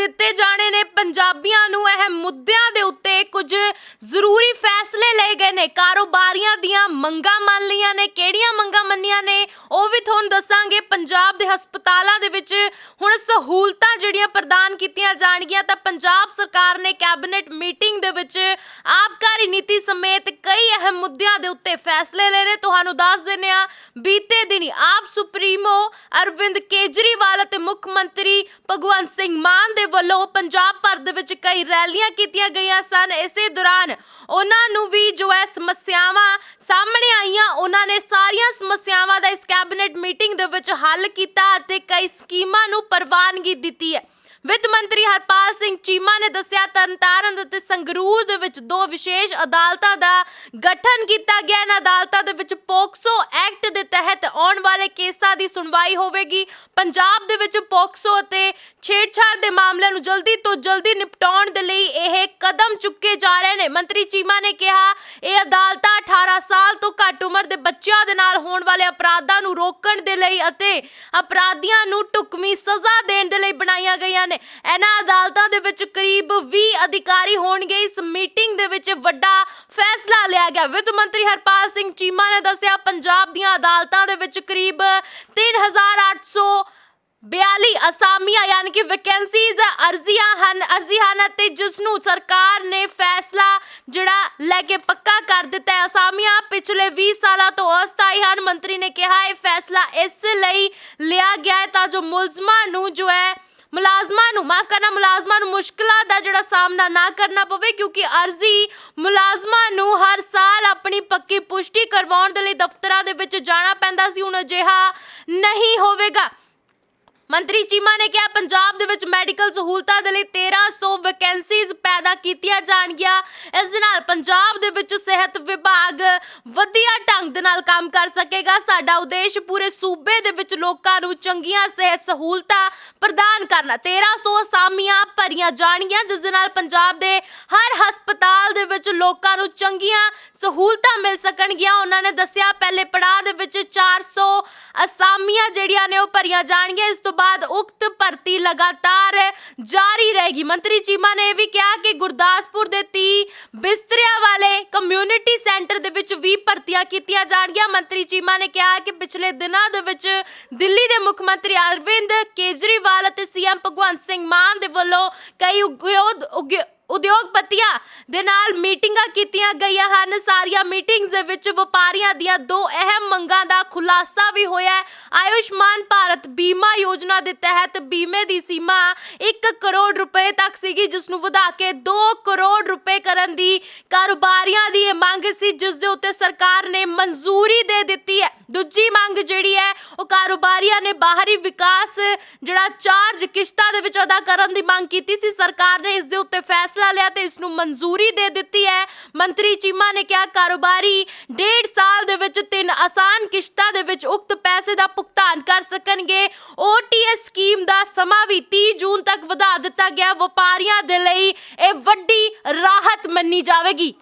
ਦਿੱਤੇ ਜਾਣੇ ਨੇ। ਪੰਜਾਬੀਆਂ ਨੂੰ ਇਹ ਮੁੱਦਿਆਂ ਦੇ ਉੱਤੇ ਕੁਝ ਜ਼ਰੂਰੀ ਫੈਸਲੇ ਲਏ ਗਏ ਨੇ। ਕਾਰੋਬਾਰੀਆਂ ਦੀਆਂ ਮੰਗਾਂ ਮੰਨ ਲਈਆਂ ਨੇ। ਕਿਹੜੀਆਂ ਮੰਗਾਂ ਮੰਨੀਆਂ ਨੇ? ਉਹ ਵੀ ਤੁਹਾਨੂੰ ਦੱਸਾਂਗੇ ਪੰਜਾਬ ਦੇ ਹਸਪਤਾਲਾਂ ਦੇ ਵਿੱਚ ਹੁਣ ਸਹੂਲਤਾਂ ਜਿਹੜੀਆਂ ਪ੍ਰਦਾਨ ਕੀਤੀਆਂ ਜਾਣਗੀਆਂ, ਤਾਂ ਪੰਜਾਬ ਸਰਕਾਰ ਨੇ ਕੈਬਨਿਟ ਮੀਟਿੰਗ ਦੇ ਵਿੱਚ ਆਬਕਾਰੀ ਨੀਤੀ ਸਮੇਤ ਕਈ ਅਹਿਮ ਮੁੱਦਿਆਂ ਦੇ ਉੱਤੇ ਫੈਸਲੇ ਲਏ ਤੁਹਾਨੂੰ ਦੱਸ ਦਿੰਦੇ ਆ ਬੀਤੇ ਦਿਨੀ ਆਪ ਸੁਪਰੀਮੋ ਅਰਵਿੰਦ ਕੇਜਰੀਵਾਲ ਅਤੇ ਮੁੱਖ ਮੰਤਰੀ ਭਗਵੰਤ ਸਿੰਘ ਮਾਨ ਦੇ ਵੱਲੋਂ ਪੰਜਾਬ ਭਰ ਦੇ ਵਿੱਚ ਕਈ ਰੈਲੀਆਂ ਕੀਤੀਆਂ ਗਈਆਂ ਸਨ। ਇਸੇ ਦੌਰਾਨ ਉਹਨਾਂ ਨੂੰ ਵੀ ਜੋ ਹੈ ਸਮੱਸਿਆਵਾਂ ਸਾਹਮਣੇ ਆਈਆਂ, ਉਹਨਾਂ ਨੇ ਸਾਰੀਆਂ ਸਮੱਸਿਆਵਾਂ ਦਾ ਕੈਬਨਿਟ ਮੀਟਿੰਗ ਦੇ ਵਿੱਚ ਹੱਲ ਕੀਤਾ ਅਤੇ ਕਈ ਸਕੀਮਾਂ ਨੂੰ ਪ੍ਰਵਾਨਗੀ ਦਿੱਤੀ ਹੈ। ਵਿੱਤ ਮੰਤਰੀ ਹਰਪਾਲ ਸਿੰਘ ਚੀਮਾ ਨੇ ਦੱਸਿਆ, ਤਰਨਤਾਰਨ ਅਤੇ ਸੰਗਰੂਰ ਦੇ ਵਿੱਚ ਦੋ ਵਿਸ਼ੇਸ਼ ਅਦਾਲਤਾਂ ਦਾ ਗਠਨ ਕੀਤਾ ਗਿਆ। ਇਹਨਾਂ ਅਦਾਲਤਾਂ ਦੇ ਵਿੱਚ ਪੋਕਸੋ ਐਕਟ ਦੇ ਤਹਿਤ ਆਉਣ ਵਾਲੇ ਕੇਸਾਂ ਦੀ ਸੁਣਵਾਈ ਹੋਵੇਗੀ। ਪੰਜਾਬ ਦੇ ਵਿੱਚ ਪੋਕਸੋ ਅਤੇ ਛੇੜਛਾੜ ਦੇ ਮਾਮਲਿਆਂ ਨੂੰ ਜਲਦੀ ਤੋਂ ਜਲਦੀ ਨਿਪਟਾਉਣ ਦੇ ਲਈ ਇਹ ਕਦਮ ਚੁੱਕੇ ਜਾ ਰਹੇ ਨੇ। ਮੰਤਰੀ ਚੀਮਾ ਨੇ ਕਿਹਾ, ਇਹ ਅਦਾਲਤਾਂ 18 ਸਾਲ ਤੋਂ ਘੱਟ ਉਮਰ ਦੇ ਬੱਚਿਆਂ ਦੇ ਨਾਲ ਹੋਣ ਵਾਲੇ ਅਪਰਾਧਾਂ ਨੂੰ ਰੋਕਣ ਦੇ ਲਈ ਅਤੇ ਅਪਰਾਧੀਆਂ ਨੂੰ ਢੁਕਵੀਂ ਸਜ਼ਾ ਦੇਣ ਦੇ ਲਈ ਬਣਾਈਆਂ ਗਈਆਂ ਨੇ। ਇਹਨਾਂ ਅਦਾਲਤਾਂ ਦੇ ਵਿੱਚ ਕਰੀਬ 20 ਅਧਿਕਾਰੀ ਹੋਣਗੇ। ਇਸ ਮੀਟਿੰਗ ਦੇ ਵਿੱਚ ਵੱਡਾ ਫੈਸਲਾ ਲਿਆ ਗਿਆ। ਵਿੱਤ ਮੰਤਰੀ ਹਰਪਾਲ ਸਿੰਘ ਚੀਮਾ ਨੇ ਦੱਸਿਆ, ਪੰਜਾਬ ਦੀਆਂ ਅਦਾਲਤਾਂ ਦੇ ਵਿੱਚ ਕਰੀਬ 3800 42 ਅਸਾਮੀਆਂ ਯਾਨੀ ਕਿ ਵੈਕੈਂਸੀਜ਼ ਅਰਜ਼ੀਆਂ ਹਨ ਅਰਜ਼ੀ ਹਨ ਤੇ ਜਿਸ ਨੂੰ ਸਰਕਾਰ ਨੇ ਫੈਸਲਾ ਜਿਹੜਾ ਲੈ ਕੇ ਪੱਕਾ ਕਰ ਦਿੱਤਾ ਹੈ। ਅਸਾਮੀਆਂ ਪਿਛਲੇ 20 ਸਾਲਾਂ ਤੋਂ ਅਸਥਾਈ ਹਨ। ਮੰਤਰੀ ਨੇ ਕਿਹਾ, ਇਹ ਫੈਸਲਾ ਇਸ ਲਈ ਲਿਆ ਗਿਆ ਹੈ ਤਾਂ ਜੋ ਮੁਲਜ਼ਮਾਂ ਨੂੰ ਜੋ ਹੈ, ਮੁਲਾਜ਼ਮਾਂ ਨੂੰ, ਮਾਫ ਕਰਨਾ, ਮੁਲਾਜ਼ਮਾਂ ਨੂੰ ਮੁਸ਼ਕਲਾਂ ਦਾ ਜਿਹੜਾ ਸਾਹਮਣਾ ਨਾ ਕਰਨਾ ਪਵੇ ਕਿਉਂਕਿ ਅਰਜ਼ੀ ਮੁਲਾਜ਼ਮਾਂ ਨੂੰ ਹਰ ਸਾਲ ਆਪਣੀ ਪੱਕੀ ਪੁਸ਼ਟੀ ਕਰਵਾਉਣ ਦੇ ਲਈ ਦਫ਼ਤਰਾਂ ਦੇ ਵਿੱਚ ਜਾਣਾ ਪੈਂਦਾ ਸੀ। ਹੁਣ ਅਜਿਹਾ ਨਹੀਂ ਹੋਵੇਗਾ। ਮੰਤਰੀ ਚੀਮਾ ਨੇ ਕਿਹਾ, ਪੰਜਾਬ ਦੇ ਵਿੱਚ ਮੈਡੀਕਲ ਸਹੂਲਤਾਂ ਦੇ ਲਈ 1300 ਵੈਕੈਂਸੀਜ਼ ਪੈਦਾ ਕੀਤੀਆਂ ਜਾਣਗੀਆਂ। ਇਸ ਦੇ ਨਾਲ ਪੰਜਾਬ ਦੇ ਵਿੱਚ ਸਿਹਤ ਵਿਭਾਗ ਵਧੀਆ ਢੰਗ ਦੇ ਨਾਲ ਕੰਮ ਕਰ ਸਕੇਗਾ। ਸਾਡਾ ਉਦੇਸ਼ ਪੂਰੇ ਸੂਬੇ ਦੇ ਵਿੱਚ ਲੋਕਾਂ ਨੂੰ ਚੰਗੀਆਂ ਸਿਹਤ ਸਹੂਲਤਾਂ ਪ੍ਰਦਾਨ ਕਰਨਾ। 1300 ਅਸਾਮੀਆਂ ਭਰੀਆਂ ਜਾਣਗੀਆਂ, ਜਿਸ ਦੇ ਨਾਲ ਪੰਜਾਬ ਦੇ ਹਰ ਹਸਪਤਾਲ ਦੇ ਵਿੱਚ ਲੋਕਾਂ ਨੂੰ ਚੰਗੀਆਂ ਸਹੂਲਤਾਂ ਮਿਲ ਸਕਣਗੀਆਂ। ਉਹਨਾਂ ਨੇ ਦੱਸਿਆ, ਪਹਿਲੇ ਪੜਾਅ ਦੇ ਵਿੱਚ 400 ਅਸਾਮੀਆਂ ਜਿਹੜੀਆਂ ਨੇ ਉਹ ਭਰੀਆਂ ਜਾਣਗੀਆਂ। ਇਸ ਤੋਂ ਬਾਅਦ ਉਕਤ ਭਰਤੀ ਲਗਾਤਾਰ ਜਾਰੀ ਰਹੇਗੀ। ਮੰਤਰੀ ਚੀਮਾ ਨੇ ਇਹ ਵੀ ਕਿਹਾ ਕਿ ਗੁਰਦਾਸਪੁਰ ਦੇ 30 ਬਿਸਤਰਿਆਂ ਵਾਲੇ ਕਮਿਊਨਿਟੀ ਸੈਂਟਰ ਦੇ ਵਿੱਚ ਵੀ ਭਰਤੀਆਂ ਕੀਤੀਆਂ ਜਾਣਗੀਆਂ। ਮੰਤਰੀ ਚੀਮਾ ਨੇ ਕਿਹਾ ਕਿ ਪਿਛਲੇ ਦਿਨਾਂ ਦੇ ਵਿੱਚ ਦਿੱਲੀ ਦੇ ਮੁੱਖ ਮੰਤਰੀ ਅਰਵਿੰਦ ਕੇਜਰੀਵਾਲ ਅਤੇ ਸੀਐਮ ਭਗਵੰਤ ਸਿੰਘ ਮਾਨ ਦੇ ਵੱਲੋਂ ਕਈ ਉਗਿਓਦ ਉਦਯੋਗਪਤੀਆਂ ਦੇ ਨਾਲ ਮੀਟਿੰਗਾਂ ਕੀਤੀਆਂ ਗਈਆਂ ਹਨ। ਸਾਰੀਆਂ ਮੀਟਿੰਗਸ ਦੇ ਵਿੱਚ ਵਪਾਰੀਆਂ ਦੀਆਂ ਦੋ ਅਹਿਮ ਮੰਗਾਂ ਦਾ ਖੁਲਾਸਾ ਵੀ ਹੋਇਆ ਹੈ। ਆਯੁਸ਼ਮਾਨ ਭਾਰਤ ਬੀਮਾ ਯੋਜਨਾ ਦੇ ਤਹਿਤ ਬੀਮੇ ਦੀ ਸੀਮਾ 1 ਕਰੋੜ ਰੁਪਏ ਤੱਕ ਸੀਗੀ, ਜਿਸ ਨੂੰ ਵਧਾ ਕੇ 2 ਕਰੋੜ ਰੁਪਏ ਕਰਨ ਦੀ ਕਾਰੋਬਾਰੀਆਂ ਦੀ ਇਹ ਮੰਗ ਸੀ, ਜਿਸ ਦੇ ਉੱਤੇ ਸਰਕਾਰ ਨੇ ਮਨਜ਼ੂਰੀ ਦੇ ਦਿੱਤੀ ਹੈ। ਦੂਜੀ ਮੰਗ ਜਿਹੜੀ ਕਾਰੋਬਾਰੀਆਂ ਨੇ ਬਾਹਰੀ ਵਿਕਾਸ, ਜਿਹੜਾ ਚਾਰਜ ਕਿਸ਼ਤਾਂ ਦੇ ਵਿੱਚ ਅਦਾ ਕਰਨ ਦੀ ਮੰਗ ਕੀਤੀ ਸੀ। ਸਰਕਾਰ ਨੇ ਇਸ ਦੇ ਉੱਤੇ ਫੈਸਲਾ ਲਿਆ ਤੇ ਇਸ ਨੂੰ ਮਨਜ਼ੂਰੀ ਦੇ ਦਿੱਤੀ ਹੈ। ਮੰਤਰੀ ਚੀਮਾ ਨੇ ਕਿਹਾ, ਕਾਰੋਬਾਰੀ ਡੇਢ ਸਾਲ ਦੇ ਵਿੱਚ ਤਿੰਨ ਆਸਾਨ ਕਿਸ਼ਤਾਂ ਦੇ ਵਿੱਚ ਉਕਤ ਪੈਸੇ ਦਾ ਭੁਗਤਾਨ ਕਰ ਸਕਣਗੇ। ਓਟੀਐਸ ਸਕੀਮ ਦਾ ਸਮਾਂ ਵੀ 30 ਜੂਨ ਤੱਕ ਵਧਾ ਦਿੱਤਾ ਗਿਆ। ਵਪਾਰੀਆਂ ਦੇ ਲਈ ਇਹ ਵੱਡੀ ਰਾਹਤ ਮੰਨੀ ਜਾਵੇਗੀ।